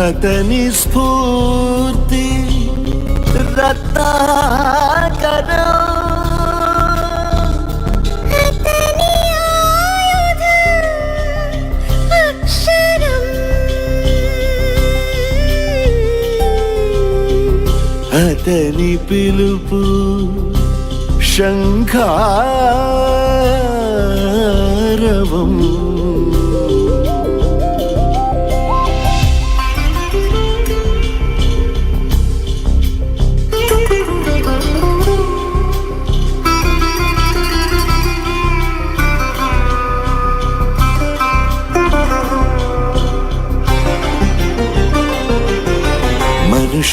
అతని స్ఫూర్తి రత్నాకరం. అతని పిలుపు శంఖారవం.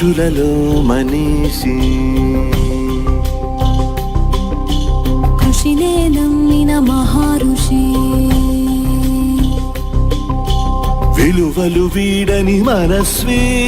మనుషులలో మనీషి. కృషినే నమ్మిన మహారుషి. విలువలు వీడని మనస్వీ.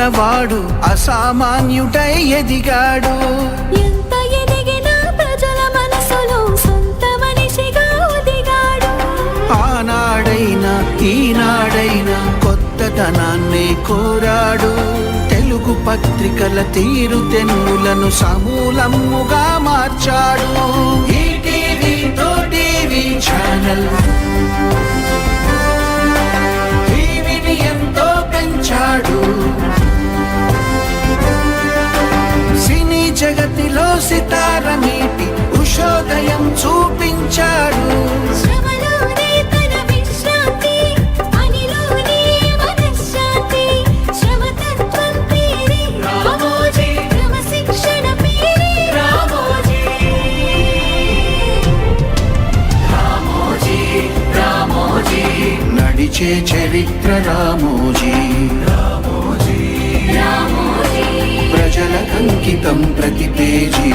పుట్టినవాడు అసామాన్యుడై ఎదిగాడు. ఎంత ఎదిగినా ప్రజల మనసులో సొంత మనిషిగా ఒదిగాడు. ఆనాడైనా ఈనాడైనా కొత్తదనాన్ని కోరాడు. తెలుగు పత్రికల తీరు తెన్నులను సమూలముగా మార్చాడు. ETV TV channel. రామోజీ క్రమశిక్షణ పేరే రామోజీ. నడిచే చరిత్ర రామోజీ. జీవితం ప్రతి పేజీ.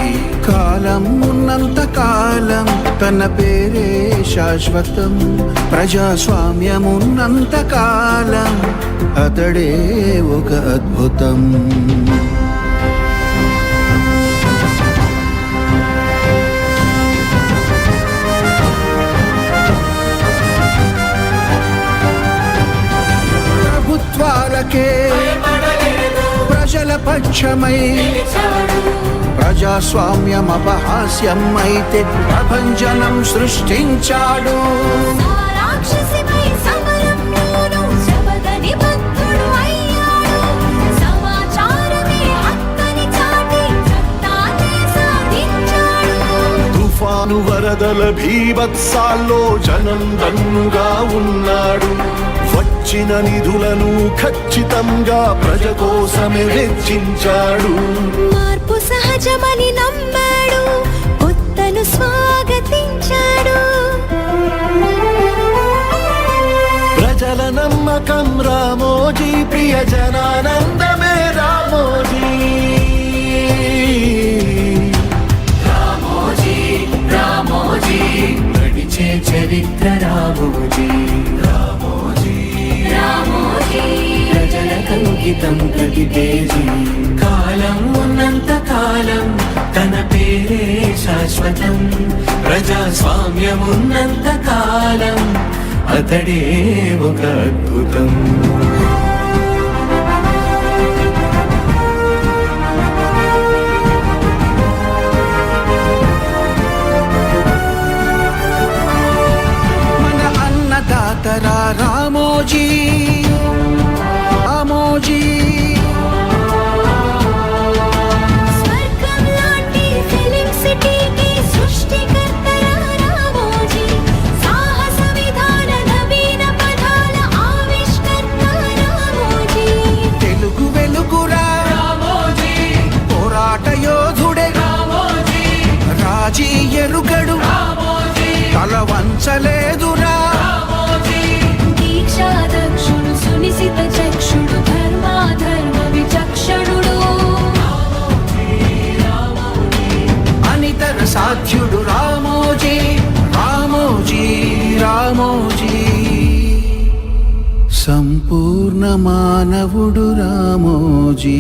కాలం ఉన్నంత కాలం తన పేరే శాశ్వతం. ప్రజాస్వామ్యం ఉన్నంత కాలం అతడే ఒక అద్భుతం. ప్రభుత్వాలకే ప్రజల పక్షమై ప్రజాస్వామ్యం అపహాస్యం అయితే ప్రభంజనం సృష్టించాడు తుఫాను వరదల భీభత్సాల్లో జనం దన్నుగా ఉన్నాడు. వచ్చిన నిధులను ఖచ్చితంగా ప్రజ కోసమే వెచ్చించాడు. మార్పు సహజమని నమ్మాడు కొత్తను స్వాగతించాడు. ప్రజల నమ్మకం రామోజీ ప్రియ జనానందమే రామోజీ నడిచే చరిత్ర రామోజీ. జీవితం ప్రతి పేజీ కాలం ఉన్నంత కాలం తన పేరే శాశ్వతం. ప్రజాస్వామ్యం ఉన్నంత కాలం అతడే ఒక అద్భుతం. ఆద్యుడు రామోజీ రామోజీ రామోజీ. సంపూర్ణ మానవుడు Ramoji.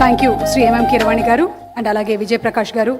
Thank you Shri M M Keeravani గారు. అండ్ అలాగే విజయప్రకాష్ గారు.